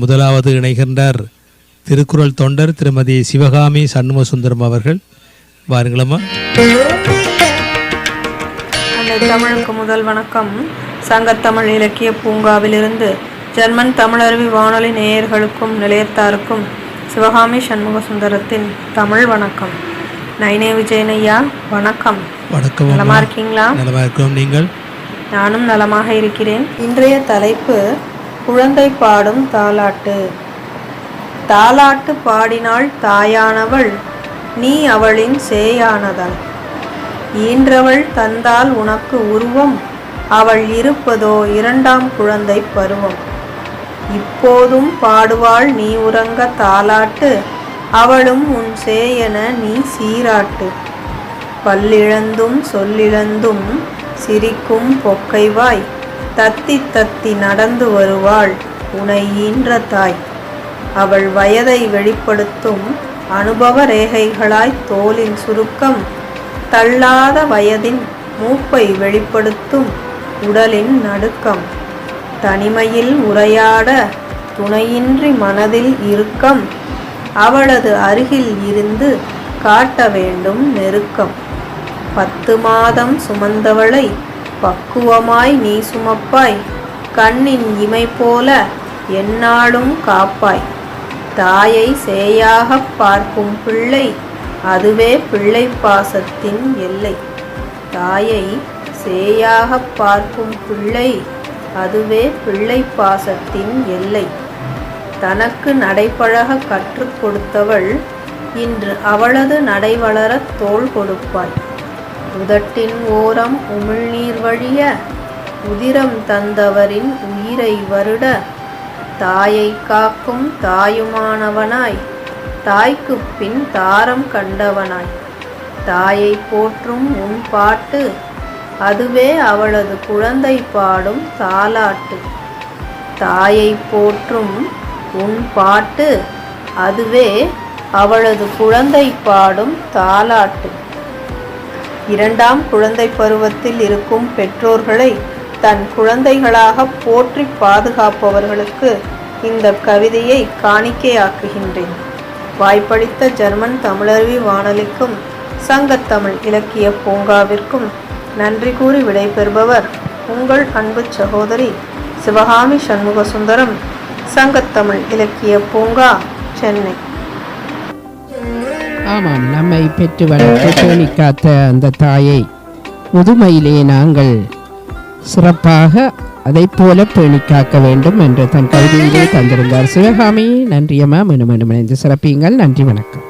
முதலாவது இணைகின்றார் திருக்குறள் தொண்டர் திருமதி சிவகாமி சண்முக சுந்தரம் அவர்கள் வாருங்களம்மா தமிழுக்கு முதல் வணக்கம். சங்கத்தமிழ் இலக்கிய பூங்காவிலிருந்து ஜெர்மன் தமிழருவி வானொலி நேயர்களுக்கும் நிலையத்தாருக்கும் சிவகாமி சண்முக சுந்தரத்தின் தமிழ் வணக்கம். நைனே விஜயனையா வணக்கம். வணக்கம் நலமா. இருக்கீங்களா? நலமா இருக்கிறோம் நீங்கள். நானும் நலமாக இருக்கிறேன். இன்றைய தலைப்பு குழந்தை பாடும் தாலாட்டு. தாலாட்டு பாடினாள் தாயானவள் நீ அவளின் சேயானதன் ஈன்றவள் தந்தால் உனக்கு உருவம் அவள் இருப்பதோ இரண்டாம் குழந்தை பருவம். இப்போதும் பாடுவாள் நீ உறங்க தாலாட்டு அவளும் உன் சேயென நீ சீராட்டு. பல்லிழந்தும் சொல்லிழந்தும் சிரிக்கும் பொக்கைவாய் தத்தி தத்தி நடந்து வருவாள் உனை ஈன்ற தாய். அவள் வயதை வெளிப்படுத்தும் அனுபவ ரேகைகளாய் தோலின் சுருக்கம் தள்ளாத வயதின் மூப்பை வெளிப்படுத்தும் உடலின் நடுக்கம் தனிமையில் உரையாட துணையின்றி மனதில் இறுக்கம் அவளது அருகில் இருந்து காட்ட வேண்டும் நெருக்கம். பத்து மாதம் சுமந்தவளை பக்குவமாய் நீ சுமப்பாய். கண்ணின் இமை போல எந்நாளும் காப்பாய். தாயை சேயாகப் பார்க்கும் பிள்ளை அதுவே பிள்ளை பாசத்தின் எல்லை. தாயை சேயாகப் பார்க்கும் பிள்ளை அதுவே பிள்ளை பாசத்தின் எல்லை. தனக்கு நடைபழக கற்றுக் கொடுத்தவள் இன்று அவளது நடை வளரத் தோள் கொடுப்பாய். உதட்டின் ஓரம் உமிழ்நீர் வழிய உதிரம் தந்தவரின் உயிரை வருட. தாயை காக்கும் தாயுமானவனாய் தாய்க்குப் பின் தாரம் கண்டவனாய். தாயை போற்றும் உன் பாட்டு அதுவே அவளது குழந்தை பாடும் தாலாட்டு தாயை போற்றும் உன் பாட்டு அதுவே அவளது குழந்தை பாடும் தாலாட்டு இரண்டாம் குழந்தை பருவத்தில் இருக்கும் பெற்றோர்களை தன் குழந்தைகளாக போற்றி பாதுகாப்பவர்களுக்கு இந்த கவிதையை காணிக்கையாக்குகின்றேன். வாய்ப்பளித்த ஜெர்மன் தமிழருவி வானொலிக்கும் சங்கத்தமிழ் இலக்கிய பூங்காவிற்கும் நன்றி கூறி விடைபெறுபவர் உங்கள் அன்பு சகோதரி சிவகாமி சண்முக சுந்தரம் சங்கத்தமிழ் இலக்கிய பூங்கா சென்னை. ஆமாம் நம்மை பெற்று வளர்த்து பேணி காத்த அந்த தாயை முதுமையிலே நாங்கள் சிறப்பாக அதைப் போல பேணி காக்க வேண்டும் என்று தன் கவிதையிலே தந்திருந்தார் சிவகாமி. நன்றியம்மா மீண்டும் மீண்டும் சிறப்பியுங்கள் நன்றி வணக்கம்.